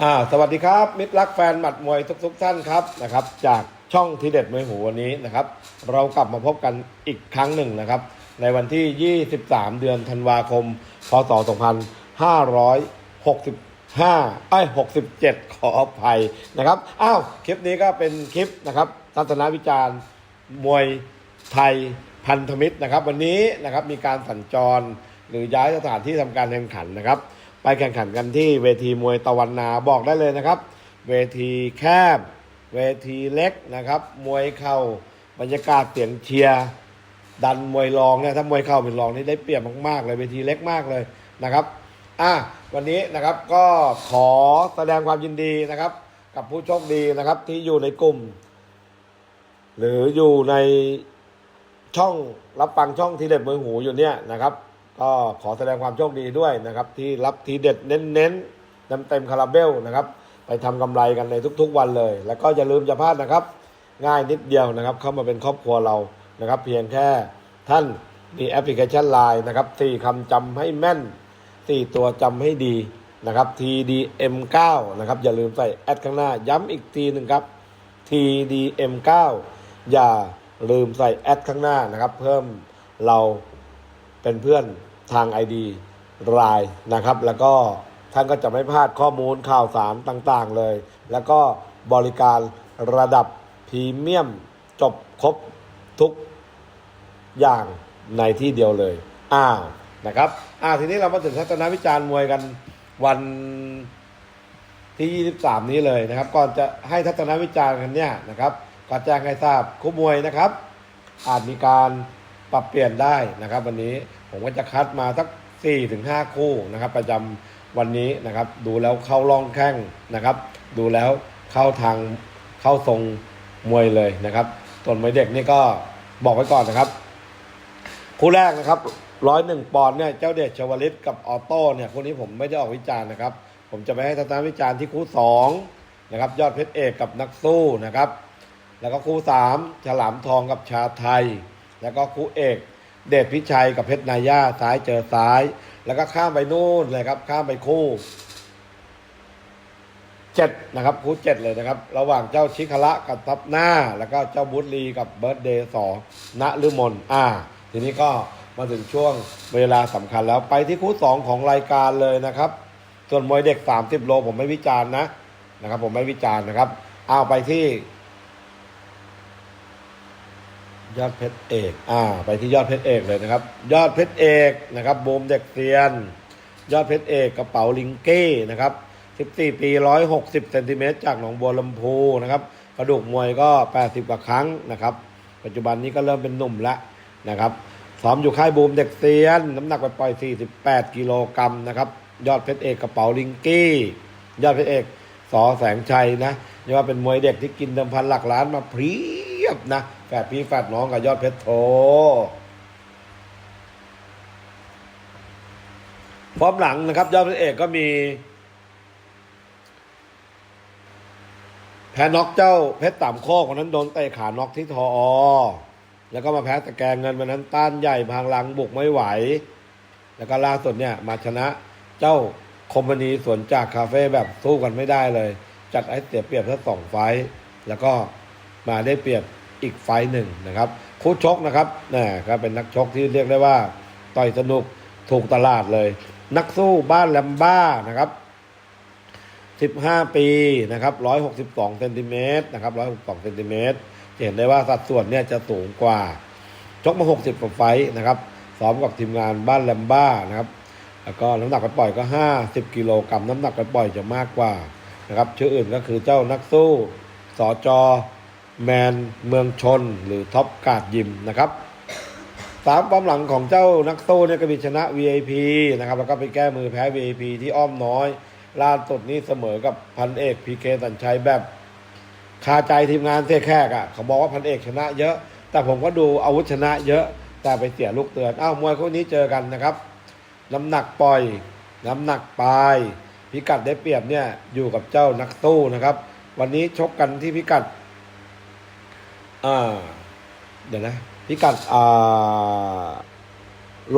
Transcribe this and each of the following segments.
อ่าสวัสดีครับ มิตรรักแฟนหมัดมวยทุกๆท่านครับนะครับ จากช่องทีเด็ดมวยหูวันนี้นะครับ เรากลับมาพบกันอีกครั้งหนึ่งนะครับ ในวันที่ 23 เดือนธันวาคม พศ 2565ไอ้67 ขออภัยนะครับอ้าวคลิปนี้ก็เป็นคลิปนะครับทัศนวิจารณ์มวยไทยพันธมิตรนะครับ วันนี้นะครับมีการสัญจรหรือย้ายสถานที่ทำการแข่งขันนะครับ ไปแข่งขันกันที่เวทีมวยตะวันนาบอกได้เลยนะครับ เวทีแคบ เวทีเล็กนะครับ มวยเข่าบรรยากาศเสียงเชียร์ดันมวยรองเนี่ยถ้ามวยเข่าเป็นรองนี่ได้เปรียบมากๆเลยเวทีเล็กมากเลยนะครับอะวันนี้นะครับก็ขอแสดงความยินดีนะครับ กับผู้โชคดีนะครับที่อยู่ในกลุ่ม หรืออยู่ในช่องรับฟังช่องทีเด็ดมือหูอยู่เนี่ยนะครับ ก็ขอแสดงความโชคดีด้วยนะครับ ที่รับทีเด็ดเน้นๆเต็มเต็มคาราเบลนะครับ ไปทำกำไรกันในทุกๆวันเลย แล้วก็อย่าลืมจะพลาดนะครับ ง่ายนิดเดียวนะครับ เข้ามาเป็นครอบครัวเรานะครับ เพียงแค่ท่านมีแอปพลิเคชัน Line นะครับสี่คำจำให้แม่นสี่ตัวจำให้ดีนะครับ TDM9 นะครับ อย่าลืมใส่แอดข้างหน้า ย้ำอีกทีหนึ่งครับ TDM9 อย่าลืมใส่แอดข้างหน้านะครับ เพิ่มเรา เป็นเพื่อนทาง ID รายนะครับ แล้วก็ท่านก็จะไม่พลาดข้อมูลข่าวสารต่างๆเลย แล้วก็บริการระดับพรีเมียมจบครบทุกอย่างในที่เดียวเลยอ้าวนะครับอ่าทีนี้เรามาถึงทัศนวิจารณ์มวยกันวันที่ 23 นี้เลยนะครับ ก่อนจะให้ทัศนวิจารณ์กันเนี่ยนะครับก็แจ้งให้ทราบคู่มวยนะครับ อาจมีการ ปรับเปลี่ยนได้นะครับ วันนี้ผมก็จะคัดมาสัก4-5คู่นะครับ ประจำวันนี้นะครับ ดูแล้วเข้าร่องแข้งนะครับ ดูแล้วเข้าทางเข้าทรงมวยเลยนะครับส่วนมวยเด็กนี่ก็บอกไว้ก่อนนะครับ คู่แรกนะครับร้อยหนึ่งปอนด์เนี่ยเจ้าเดชชวลิตกับออโต้เนี่ยคู่นี้ผมไม่ได้ออกวิจารณ์นะครับ ผมจะไปให้ทัศนวิจารณ์ที่คู่สองนะครับ ยอดเพชรเอกกับนักสู้นะครับ แล้วก็คู่สามฉลามทองกับชาไทย แล้วก็คู่เอก เดชพิชัยกับเพชรนาย่าซ้ายเจอซ้าย แล้วก็ข้ามไปนู่นเลยครับ ข้ามไปคู่เจ็ดนะครับคู่เจ็ดเลยนะครับ ระหว่างเจ้าชิคละกับทับหน้า แล้วก็เจ้าบุตรีกับเบิร์ดเดย์สองณฤมลอ่า ทีนี้ก็มาถึงช่วงเวลาสำคัญแล้วไปที่คู่สองของรายการเลยนะครับ ส่วนมวยเด็ก30โลผมไม่วิจารณ์นะนะครับ ผมไม่วิจารณ์นะครับ เอาไปที่ ยอดเพชรเอก อ่า ไปที่ยอดเพชรเอกเลยนะครับ ยอดเพชรเอกนะครับบูมเด็กเซียน ยอดเพชรเอกกระเป๋าลิงเก้นะครับ 14 ปี 160เซนติเมตรจากหนองบัวลำพูนะครับ กระดูกมวยก็ 80 กว่าครั้งนะครับ ปัจจุบันนี้ก็เริ่มเป็นหนุ่มล้วนะครับซ้อมอยู่ค่ายบูมเด็กเซียน น้ำหนักไปปล่อย 48 กิโลกรัมนะครับ ยอดเพชรเอกกระเป๋าลิงกี้ ยอดเพชรเอกสอแสงชัยนะเรียกว่าเป็นมวยเด็กที่กินเดิมพันหลักล้านมาเพี บนะแฝดพี่แฝดน้องกับยอดเพชรโทพร้อมหลังนะครับ ยอดเพชรเอกก็มี แพ้น็อกเจ้าเพชรต่ำโคกคนนั้นโดนเตะขาน็อกที่ทออแล้วก็มาแพ้ตะแกรงเงินวันนั้นต้านใหญ่พางลังบุกไม่ไหว แล้วก็ล่าสุดเนี่ยมาชนะเจ้าคอมพานีสวนจากคาเฟ่แบบสู้กันไม่ได้เลย จัดไอ้เสียเปรียบทั้งสองไฟแล้วก็มาได้เปรียบ อีกไฟหนึ่งนะครับคู่ชกนะครับนี่ก็เป็นนักชกที่เรียกได้ว่า ต่อยสนุกถูกตลาดเลย นักสู้บ้านแลมบ้านะครับ15 ปีนะครับ162เซนติเมตรนะครับ162เซนติเมตรเห็นได้ว่าสัดส่วนเนี่ยจะสูงกว่า ชกมา 60กว่าไฟนะครับซ้อมกับทีมงานบ้านแลมบ้านะครับ แล้วก็น้ำหนักไปปล่อยก็ 50 กิโลกรัมน้ำหนักไปปล่อยจะมากกว่านะครับชื่ออื่นก็คือเจ้านักสู้สอจอ แมนเมืองชนหรือท็อปการ์ดยิมนะครับสามความหลังของเจ้านักสู้เนี่ยก็มีชนะ VIP นะครับแล้วก็ไปแก้มือแพ้ VIP ที่อ้อมน้อย ล่าสุดนี้เสมอกับพันเอกพีเคสัญชัยแบบคาใจทีมงานเสียแขกอะ่ะเขาบอกว่าพันเอกชนะเยอะ แต่ผมก็ดูอาวุธชนะเยอะแต่ไปเสียลูกเตือนอ้าวมวยคู่นี้เจอกันนะครับ น้ำหนักปล่อย น้ำหนักปลาย พิกัดได้เปรียบเนี่ยอยู่กับเจ้านักสู้นะครับ วันนี้ชกกันที่พิกัด อ่าเดี๋ยวนะ พิกัดอ่า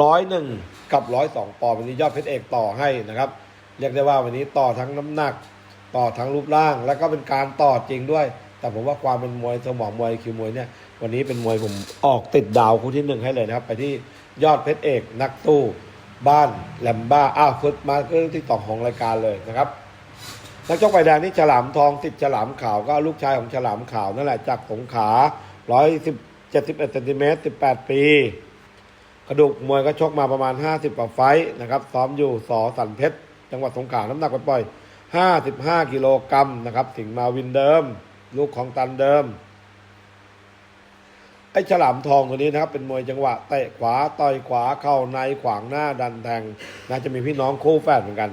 ร้อยหนึ่งกับร้อยสองปอนด์วันนี้ยอดเพชรเอกต่อให้นะครับ เรียกได้ว่าวันนี้ต่อทั้งน้ำหนัก ต่อทั้งรูปร่าง แล้วก็เป็นการต่อจริงด้วย แต่ผมว่าความเป็นมวยสมองมวยคิวมวยเนี่ย วันนี้เป็นมวยผมออกติดดาวคู่ที่หนึ่งให้เลยนะครับ ไปที่ยอดเพชรเอกนักสู้บ้านแลมบ้าอ้าวฟุตมาเรื่องที่ต่อของรายการเลยนะครับ นักชกไฟแดงนี่ฉลามทองติดฉลามขาวก็ลูกชายของฉลามขาวนั่นแหละจากสงขลา110 71เจ็ดสิบเอ็ดเซนติเมตร18ปี กระดูกมวยก็ชกมาประมาณ50กว่าไฟต์นะครับ ซ้อมอยู่สอสันเพชรจังหวัดสงขลาน้ำหนักปล่อยๆ55กิโลกรัมนะครับ สิงมาวินเดิม ลูกของตันเดิมไอ้ฉลามทองตัวนี้นะครับเป็นมวยจังหวะเตะขวาต่อยขวาเข้าในขวางหน้าดันแทงน่าจะมีพี่น้องคู่แฝดเหมือนกัน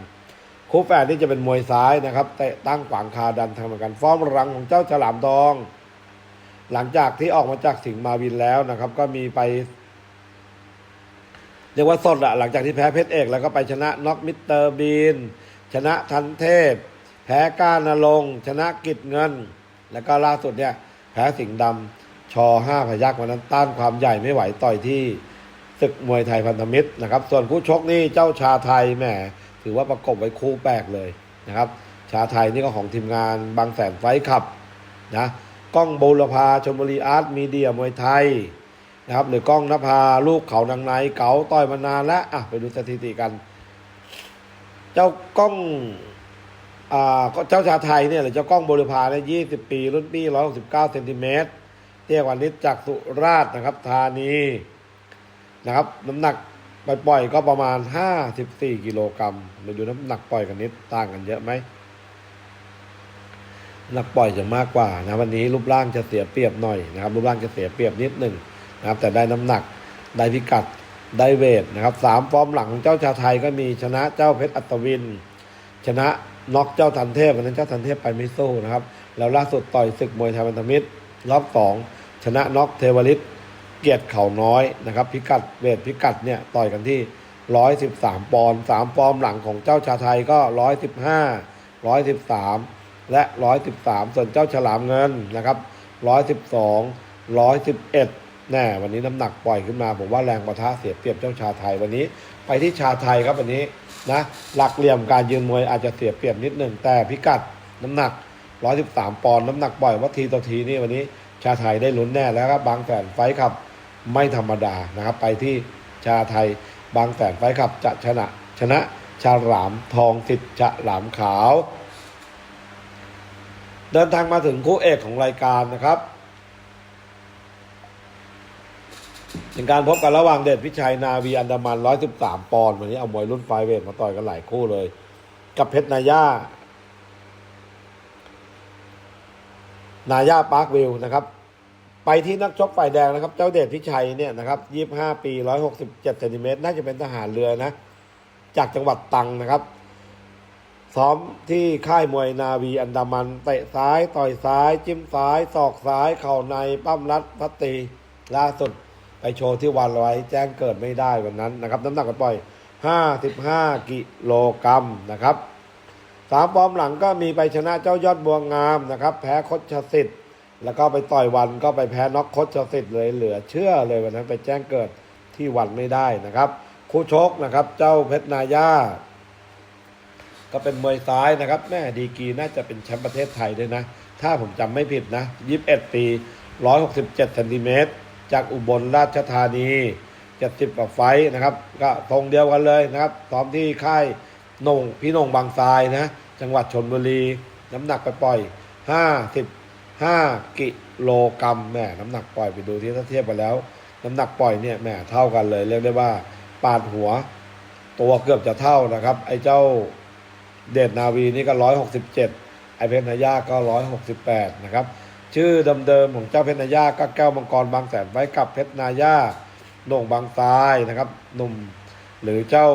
คู่แฝดนี่จะเป็นมวยซ้ายนะครับเตะตั้งขวางคาดันแทงเหมือนกันฟอร์มรังของเจ้าฉลามทอง หลังจากที่ออกมาจากสิงห์มาวินแล้วนะครับ ก็มีไปเรียกว่าสดอะหลังจากที่แพ้เพชรเอก แล้วก็ไปชนะน็อกมิสเตอร์บีน ชนะทันเทพ แพ้ก้านนรงชนะกิจเงิน แล้วก็ล่าสุดเนี่ยแพ้สิงห์ดำชอห้าพยักวันนั้นต้านความใหญ่ไม่ไหวต่อยที่ศึกมวยไทยพันธมิตรนะครับ ส่วนคู่ชกนี่เจ้าชาไทยแหม ถือว่าประกบไว้คู่แปลกเลยนะครับ ชาไทยนี่ก็ของทีมงานบางแสนไฟขับนะกล้องบุรพาชมบุรีอาร์ตมีเดียมวยไทยนะครับหรือกล้องนภาลูกเขานางในเก๋าต่อยมานานแล้วอะไปดูสถิติกัน เจ้ากล้องอ่าเจ้าชาไทยเนี่ยหรือเจ้ากล้องบุรพาเนี่ยยี่สิบปี รุ่นพี่ร้อยหกสิบเก้าเซนติเมตรเตี้ยกว่านิดจากสุราษฎร์นะครับธานีนะครับ น้ำหนัก ปปล่อยๆก็ประมาณห้าสิบสี่กิโลกรัมมาดูน้ำหนักปล่อยกันนิดต่างกันเยอะไหมน้ำหนักปล่อยจะมากกว่านะวันนี้รูปร่างจะเสียเปรียบหน่อยนะครับรูปร่างจะเสียเปรียบนิดหนึ่งนะครับ แต่ได้น้ำหนักได้พิกัดได้เวทนะครับสามฟอร์มหลังของเจ้าชาไทยก็มีชนะเจ้าเพชรอัตวิน ชนะน็อกเจ้าทันเทพวันนั้นเจ้าทันเทพไปไม่สู้นะครับ แล้วล่าสุดต่อยศึกมวยไทยพันธมิตรรอบสองชนะน็อกเทวริต เกียรติเข่าน้อยนะครับ พิกัดเวทพิกัดเนี่ยต่อยกันที่ร้อยสิบสามปอนด์สามฟอร์มหลังของเจ้าชาไทยก็ร้อยสิบห้าร้อยสิบสามและร้อยสิบสามส่วนเจ้าฉลามเงินนะครับร้อยสิบสองร้อยสิบเอ็ดแน่วันนี้น้ำหนักปล่อยขึ้นมา ผมว่าแรงประทะเสียเปรียบเจ้าชาไทยวันนี้ ไปที่ชาไทยครับวันนี้นะหลักเหลี่ยมการยืนมวยอาจจะเสียเปรียบนิดหนึ่งแต่พิกัดน้ำหนัก 113 ปอนด์น้ำหนักปล่อยว่าทีต่อทีนี่วันนี้ชาไทยได้ลุ้นแน่แล้วครับบางแสนไฟท์ครับ ไม่ธรรมดานะครับ ไปที่ชาไทยบางแสนไฟท์ครับจะชนะชนะชาหลามทองสิทธิ์ฉลามขาว เดินทางมาถึงคู่เอกของรายการนะครับเป็นการพบกันระหว่างเดชพิชัยนาวีอันดามัน 113 ปอนด์วันนี้เอามวยรุ่นไฟเวทมาต่อยกันหลายคู่เลย กับเพชรนาย่า นาย่าปาร์ควิวนะครับ ที่นักชกฝ่ายแดงนะครับ เจ้าเดชพิชัยเนี่ยนะครับ25ปี167เซนติเมตรน่าจะเป็นทหารเรือนะ จากจังหวัดตรังนะครับ ซ้อมที่ค่ายมวยนาวีอันดามันเตะซ้ายต่อยซ้าย จิ้มซ้ายศอกซ้าย เข่าในปั้มรัดพัตตีล่าสุดไปโชว์ที่วันไว้แจ้งเกิดไม่ได้วันนั้นนะครับ น้ำหนักกันปล่อย 55 กิโลกรัมนะครับสามฟอร์มหลังก็มีไปชนะเจ้ายอดบัวงามนะครับ แพ้คดชสิทธิ์ แล้วก็ไปต่อยวันก็ไปแพ้น็อกโคชสิทธิ์เลยเหลือเชื่อเลยวันนั้นไปแจ้งเกิดที่วันไม่ได้นะครับ คู่ชกนะครับ เจ้าเพชรนาย่าก็เป็นมวยซ้ายนะครับแม่ดีกีน่าจะเป็นแชมป์ประเทศไทยด้วยนะ ถ้าผมจำไม่ผิดนะ21ปี167เซนติเมตรจากอุบลราชธานี70กว่าไฟนะครับ ก็ตรงเดียวกันเลยนะครับซ้อมที่ค่ายนงพี่นงบางทรายนะ จังหวัดชนบุรี น้ำหนักไปปล่อย 50 5 กิโลกรัมแม่น้ำหนักปล่อยไปดูที่ถ้าเทียบกันแล้ว น้ำหนักปล่อยเนี่ยแม่เท่ากันเลยเรียกได้ว่าปาดหัว ตัวเกือบจะเท่านะครับ ไอ้เจ้าเดชนาวีนี่ก็ร้อยหกสิบเจ็ดไอเพชรนายาก็ร้อยหกสิบแปดนะครับ ชื่อเดิมๆของเจ้าเพชรนายาก็แก้วมังกรบางแสนไว้กับเพชรนายาโหน่งบางทรายนะครับหนุ่มหรือเจ้า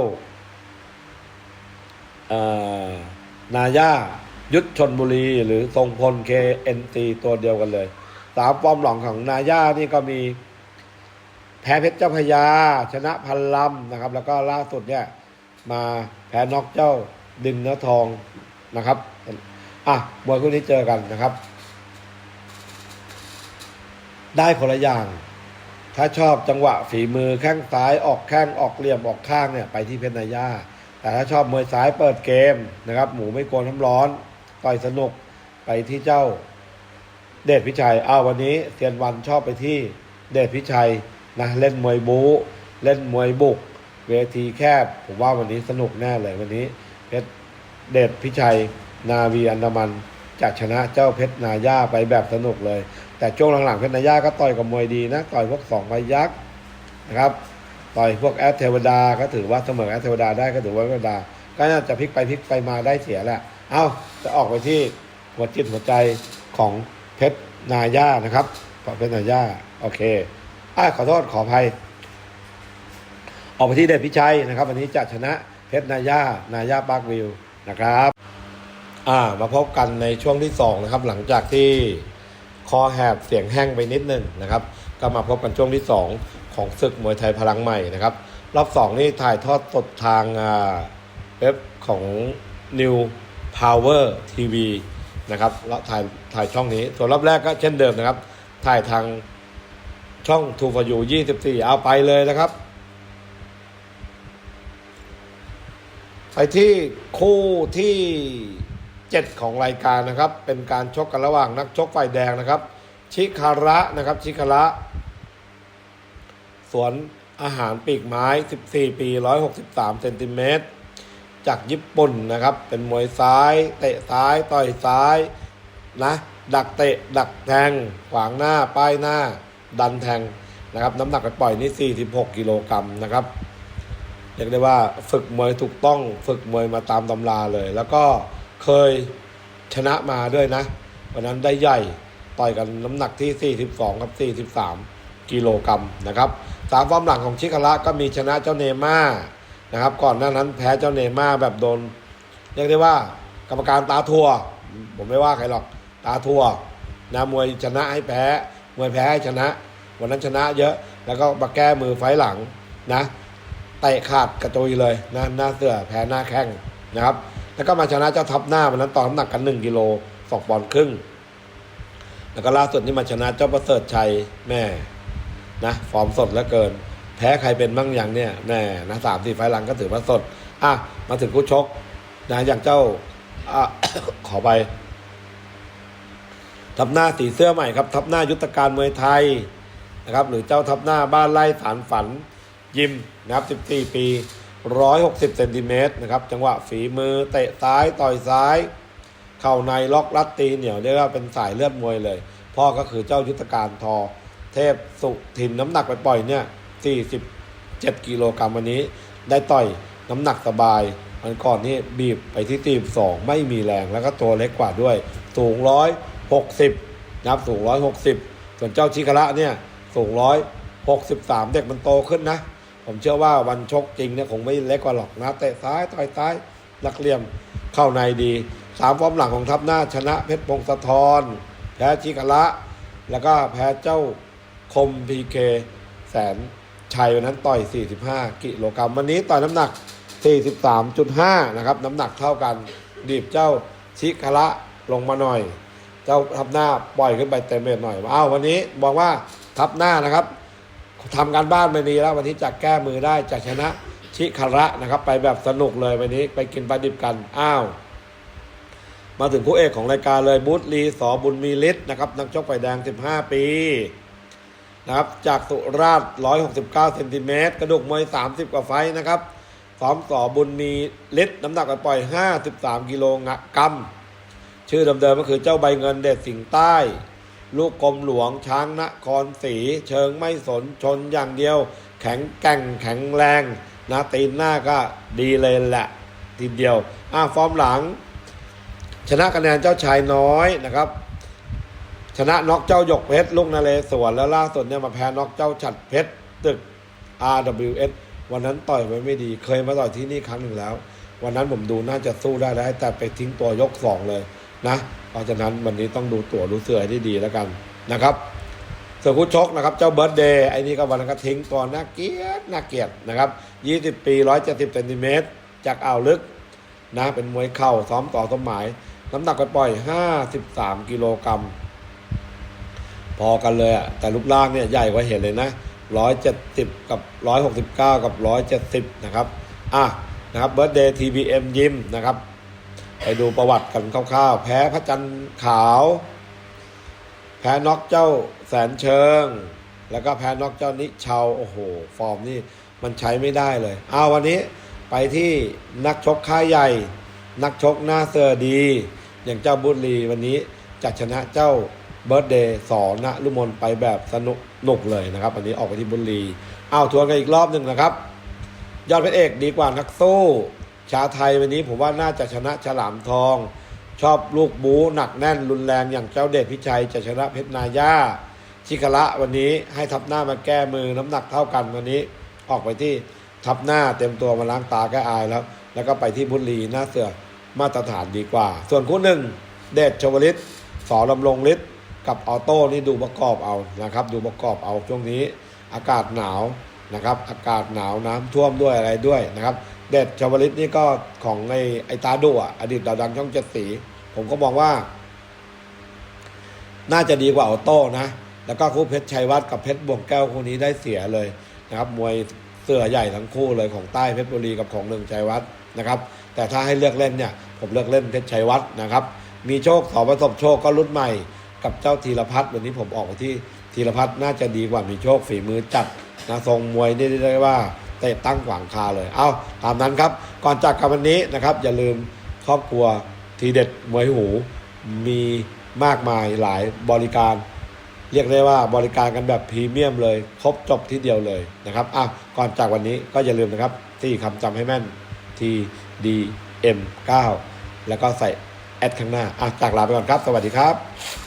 นายา ยุทธชนบุรีหรือทรงพลเคเอ็นตีตัวเดียวกันเลยสามฟอร์มหลังของนายานี่ก็มี แพ้เพชรเจ้าพยา ชนะพันลำนะครับ แล้วก็ล่าสุดเนี่ย มาแพ้น็อกเจ้าดึงเนื้อทองนะครับ อะมวยคู่นี้เจอกันนะครับ ได้คนละอย่าง ถ้าชอบจังหวะฝีมือแข้งซ้ายออกแข้งออกเหลี่ยมออกข้างเนี่ย ไปที่เพชรนายาแต่ถ้าชอบมวยซ้ายเปิดเกมนะครับ หมูไม่กลัวน้ำร้อน ต่อยสนุกไปที่เจ้า เดชพิชัยอ้าววันนี้เซียนวันชอบไปที่เดชพิชัยนะเล่นมวยบู๊เล่นมวยบุก เวทีแคบ ผมว่าวันนี้สนุกแน่เลยวันนี้เพชรเดชพิชัย นาวีอันดามันจะชนะเจ้าเพชรนาย่าไปแบบสนุกเลย แต่ช่วงหลังๆเพชรนาย่าก็ต่อยกับมวยดีนะต่อยพวกสองใบยักษ์นะครับต่อยพวกแอดเทวดาก็ถือว่าเสมอแอดเทวดาได้ก็ถือว่าเทวดา ก็น่าจะพลิกไปพลิกไปมาได้เสียแหละ เอาจะออกไปที่หัวจิตหัวใจของเพชรนาย่านะครับเพชรนาย่าโอเคอ่าขอโทษขออภัย ออกไปที่เดชพิชัยนะครับ วันนี้จะชนะเพชรนาย่านาย่าปาร์ควิวนะครับอ่ามาพบกันในช่วงที่สองนะครับ หลังจากที่คอแหบเสียงแห้งไปนิดนึงนะครับ ก็มาพบกันช่วงที่สองของศึกมวยไทยพลังใหม่นะครับ รอบสองนี่ถ่ายทอดสดทางเว็บของ New Power TV นะครับแล้วถ่ายถ่ายช่องนี้ ส่วนรอบแรกก็เช่นเดิมนะครับ ถ่ายทางช่อง True for You 24เอาไปเลยนะครับ ไปที่คู่ที่7ของรายการนะครับ เป็นการชกกันระหว่างนักชกฝ่ายแดงนะครับ ชิคาระนะครับ ชิคาระสวนอาหารปีกไม้ 14 ปี 163เซนติเมตร จากญี่ปุ่นนะครับ เป็นมวยซ้าย เตะซ้ายต่อยซ้ายนะดักเตะดักแทง ขวางหน้าป้ายหน้า ดันแทงนะครับ น้ำหนักปล่อยนี่ 46 กิโลกรัมนะครับเรียกได้ว่าฝึกมวยถูกต้องฝึกมวยมาตามตำราเลย แล้วก็เคยชนะมาด้วยนะวันนั้นได้ใหญ่ต่อยกันน้ำหนักที่ 42 กับ 43 กิโลกรัมนะครับสามฟอร์มหลังของชิคาระก็มีชนะเจ้าเนม่า นะครับ ก่อนหน้านั้นแพ้เจ้าเนม่าแบบโดนเรียกได้ว่ากรรมการตาทัวผมไม่ว่าใครหรอกตาทัวนะมวยชนะให้แพ้มวยแพ้ให้ชนะ วันนั้นชนะเยอะแล้วก็มาแก้มือไฟหลังนะเตะขาดกระจุยเลยนะหน้าเสือแพ้หน้าแข้งนะครับ แล้วก็มาชนะเจ้าทับหน้าวันนั้นต่อน้ำหนักกัน 1กิโลสองปอนด์ครึ่ง แล้วก็ล่าสุดนี่มาชนะเจ้าประเสริฐชัยแม่นะฟอร์มสดเหลือเกิน แพ้ใครเป็นบ้างอย่างเนี่ยแน่นะสามสี่ไฟล์หลังก็ถือว่าสด อะ มาถึงคู่ชกนะอย่างเจ้าอะขอไป ทับหน้าสีเสื้อใหม่ครับ ทับหน้ายุทธการมวยไทยนะครับ หรือเจ้าทับหน้าบ้านไร่สารฝัน ยิมนะครับ 14 ปี 160เซนติเมตรนะครับ จังหวะฝีมือเตะซ้ายต่อยซ้าย เข่าในล็อกรัดตีเหนียวเรียกว่าเป็นสายเลือดมวยเลย พ่อก็คือเจ้ายุทธการทอ เทพสุทินน้ำหนักไปปล่อยเนี่ย 47 กิโลกรัมวันนี้ ได้ต่อยน้ำหนักสบายมันก่อนนี่บีบไปที่ตีบสองไม่มีแรงแล้วก็ตัวเล็กกว่าด้วย สูงร้อยหกสิบนะครับสูงร้อยหกสิบส่วนเจ้าชิคาระเนี่ยสูงร้อยหกสิบสามเด็กมันโตขึ้นนะ ผมเชื่อว่าวันชกจริงเนี่ยคงไม่เล็กกว่าหรอกนะเตะซ้ายต่อยซ้ายลักเหลี่ยมเข้าในดีสามฟอร์มหลังของทัพหน้าชนะเพชรพงศธรแพ้ชิคาระแล้วก็แพ้เจ้าคมพีเคแสน ชัยวันนั้นต่อย 45 กิโลกรัมวันนี้ต่อยน้ำหนัก 43.5 นะครับ น้ำหนักเท่ากัน ดีบเจ้าชิคาระลงมาหน่อย เจ้าทับหน้าปล่อยขึ้นไปเต็มเม็ดหน่อยอ้าววันนี้บอกว่าทับหน้านะครับทำการบ้านมาดีแล้ววันนี้จะแก้มือได้จะชนะชิคาระนะครับ ไปแบบสนุกเลยวันนี้ไปกินปลาดิบกันอ้าวมาถึงคู่เอกของรายการเลยบูธลีสอบุญมีฤทธิ์นะครับนักชกไฟแดง 15 ปี นะครับจากสุราษฎร์169เซนติเมตรกระดูกมวย 30 กว่าไฟนะครับซ้อมสอบุญมีฤทธิ์น้ำหนักไปปล่อย 53 กิโลกรัมชื่อเดิมๆก็คือเจ้าใบเงินเด็ดสิงห์ใต้ ลูกกรมหลวงช้างนครศรีเชิงไม่สนชนอย่างเดียว แข็งแกร่งแข็งแรงนะตีนหน้าก็ดีเลยแหละทีเดียว อะฟอร์มหลัง ชนะคะแนนเจ้าชายน้อยนะครับ ชนะน็อกเจ้าหยกเพชรลูกนาเลสวนแล้วล่าสุดเนี่ยมาแพ้น็อกเจ้าฉัดเพชรตึก RWS วันนั้นต่อยไว้ไม่ดี เคยมาต่อยที่นี่ครั้งหนึ่งแล้ว วันนั้นผมดูน่าจะสู้ได้แล้วแต่ไปทิ้งตัวยกสองเลยนะเพราะฉะนั้นวันนี้ต้องดูตัวดูเสือให้ดีๆแล้วกันนะครับส่วนคู่ชกนะครับเจ้าเบิร์ดเดย์ไอ้นี่ก็วันนั้นก็ทิ้งตัวน่าเกลียดน่าเกลียดนะครับ 20 ปี 170เซนติเมตรจากอ่าวลึกนะเป็นมวยเข่าซ้อมต่อสมหมายน้ำหนักไปปล่อย 53 กิโลกรัม พอกันเลยอะแต่รูปร่างเนี่ยใหญ่กว่าเห็นเลยนะ170กับ169กับ170นะครับอะนะครับเบิร์ดเดย์ TBM ยิมนะครับไปดูประวัติกันคร่าวๆ แพ้พระจันทร์ขาว แพ้น็อกเจ้าแสนเชิง แล้วก็แพ้น็อกเจ้านิชาวโอ้โห ฟอร์มนี่มันใช้ไม่ได้เลยเอาวันนี้ไปที่นักชกค่ายใหญ่ นักชกหน้าเสือดี อย่างเจ้าบุตรีวันนี้จะชนะเจ้า เบิร์ดเดย์สอนะลุมนไปแบบสนุกนุกเลยนะครับวันนี้ออกไปที่บุรีเอาทวนกันอีกรอบหนึ่งนะครับ ยอดเพชรเอกดีกว่านักสู้ชาไทยวันนี้ผมว่าน่าจะชนะฉลามทอง ชอบลูกบูหนักแน่นรุนแรงอย่างเจ้าเดชพิชัยจะชนะเพชรนาย่าชิคละวันนี้ให้ทับหน้ามาแก้มือน้ำหนักเท่ากันวันนี้ออกไปที่ทับหน้าเต็มตัวมาล้างตาแก้อายแล้ว แล้วก็ไปที่บุรีหน้าเสือมาตรฐานดีกว่า ส่วนคู่หนึ่งเดชชวลิตสอลำลงฤทธิ์ กับออโต้นี่ดูประกอบเอานะครับ ดูประกอบเอาช่วงนี้อากาศหนาวนะครับ อากาศหนาวน้ำท่วมด้วยอะไรด้วยนะครับเดชชวลิตนี่ก็ของไอ้ไอตาดุอะอดีตดาวดังช่องเจ็ดสี ผมก็มองว่า น่าจะดีกว่าออโต้นะแล้วก็คู่เพชรชัยวัฒน์กับเพชรบวงแก้วคู่นี้ได้เสียเลยนะครับ มวยเสือใหญ่ทั้งคู่เลยของใต้เพชรบุรีกับของหนึ่งชัยวัฒน์นะครับ แต่ถ้าให้เลือกเล่นเนี่ย ผมเลือกเล่นเพชรชัยวัฒน์นะครับ มีโชคสอประสบโชคก็รุ่นใหม่ กับเจ้าธีรพัฒน์วันนี้ผมออกไปที่ธีรพัฒน์น่าจะดีกว่ามีโชคฝีมือจัดนะทรงมวยนี่ได้ว่าเตะตั้งขวางคาเลย เอาตามนั้นครับ ก่อนจากกันวันนี้นะครับ อย่าลืมครอบครัวทีเด็ดมวยหู มีมากมายหลายบริการ เรียกได้ว่าบริการกันแบบพรีเมียมเลย ครบจบที่เดียวเลยนะครับอะก่อนจากวันนี้ก็อย่าลืมนะครับ ที่คำจำให้แม่น T D M 9 แล้วก็ใส่แอดข้างหน้าอะจากลาไปก่อนครับ สวัสดีครับ